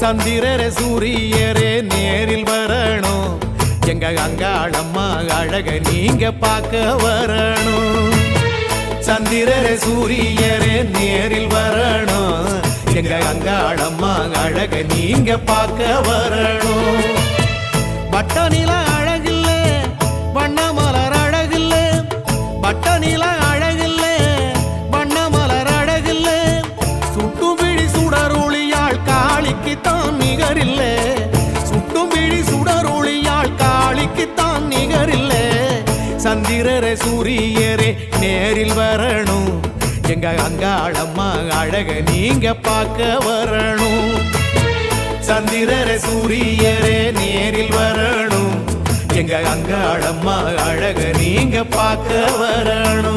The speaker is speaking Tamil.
சந்திரரே சூரியரே நேரில் வரணும். எங்க அங்காளம்மா அழக நீங்க பார்க்க வரணும். சந்திரரே சூரியரே நேரில் வரணும். எங்க அங்காளம்மா அழக நீங்க பார்க்க வரணும். வட்ட நில அழகில்ல வண்ண மலர் அழகில்ல. வட்ட காளிக்குத்தான் நிகரில்ல. சுட்டும் விழி சுடரொளியாள் காளிக்குத்தான் நிகரில்ல. சந்திரரே சூரியரே நேரில் வரணும். எங்க அங்காளம்மா அழக நீங்க பார்க்க வரணும். சந்திரரே சூரியரே நேரில் வரணும். எங்க அங்காளம்மா அழக நீங்க பார்க்க வரணும்.